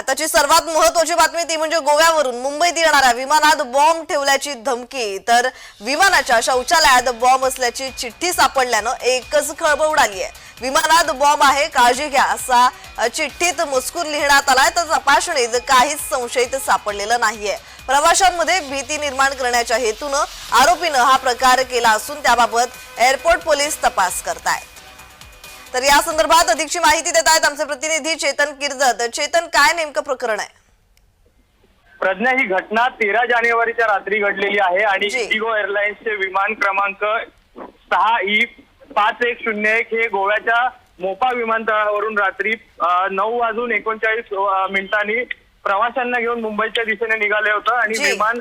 आताची सर्वात महत्वाची बातमी ती म्हणजे गोव्यावरून मुंबईत येणाऱ्या विमानात बॉम्ब ठेवल्याची धमकी. तर विमानाच्या शौचालयात बॉम्ब असल्याची चिठ्ठी सापडल्यानं एकच खळबळ उडाली आहे विमानात बॉम्ब आहे काळजी घ्या असा चिठ्ठीत मजकूर लिहिण्यात आलाय तर तपासणीत काहीच संशयित सापडलेलं नाहीये. प्रवाशांमध्ये भीती निर्माण करण्याच्या हेतूनं आरोपीनं हा प्रकार केला असून त्याबाबत एअरपोर्ट पोलीस तपास करतायत. तर या संदर्भात अधिकची माहिती देत आहेत आमचे प्रतिनिधी चेतन किर्जत चेतन काय नेमकं प्रकरण आहे प्रज्ञा ही घटना तेरा जानेवारीच्या रात्री घडलेली आहे आणि. इंडिगो एअरलाइन्सचे विमान क्रमांक सहा ई पाच एक शून्य एक हे गोव्याच्या मोपा विमानतळावरून रात्री नऊ वाजून एकोणचाळीस मिनिटांनी प्रवाशांना घेऊन मुंबईच्या दिशेने निघाले होतं आणि. विमान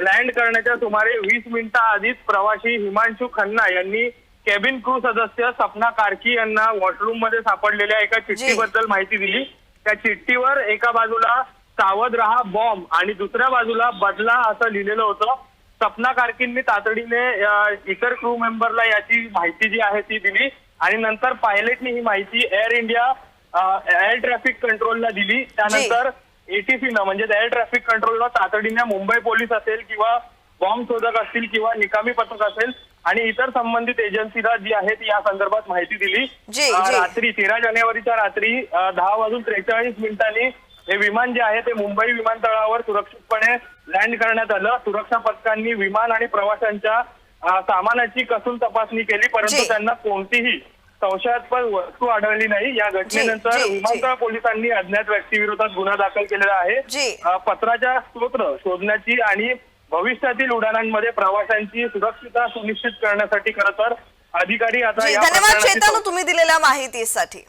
लँड करण्याच्या सुमारे वीस मिनिटं आधीच प्रवासी हिमांशू खन्ना यांनी केबिन क्रू सदस्य सपना कार्की यांना वॉशरूममध्ये सापडलेल्या एका चिठ्ठीबद्दल माहिती दिली. त्या चिठ्ठीवर एका बाजूला सावध रहा बॉम्ब आणि दुसऱ्या बाजूला बदला असं लिहिलेलं होतं. सपना कार्कींनी तातडीने इतर क्रू मेंबरला याची माहिती जी आहे ती दिली. आणि नंतर पायलटनी ही माहिती एअर इंडिया एअर ट्रॅफिक कंट्रोलला दिली. त्यानंतर एटीसीनं म्हणजे एअर ट्रॅफिक कंट्रोलला तातडीने मुंबई पोलीस असेल किंवा बॉम्ब शोधक असतील किंवा निकामी पथक असेल आणि इतर संबंधित एजन्सीला जी आहे ती या संदर्भात माहिती दिली जी, अं, जी. रात्री तेरा जानेवारीच्या रात्री अं, दहा वाजून त्रेचाळीस मिनिटांनी हे विमान जे आहे ते मुंबई विमानतळावर सुरक्षितपणे लँड करण्यात आलं सुरक्षा पथकांनी विमान आणि प्रवाशांच्या अं, सामानाची कसून तपासणी केली परंतु जी. त्यांना कोणतीही संशयास्पद वस्तू आढळली नाही या घटनेनंतर जी, जी. विमानतळ पोलिसांनी अज्ञात व्यक्तीविरोधात गुन्हा दाखल केलेला आहे जी. अ, पत्राच्या स्तोत्र शोधण्याची आणि भविष्यातील उड्डाणांमध्ये प्रवाशांची सुरक्षितता सुनिश्चित करण्यासाठी खरं तर अधिकारी आता धन्यवाद चेतन तुम्ही दिलेल्या माहितीसाठी.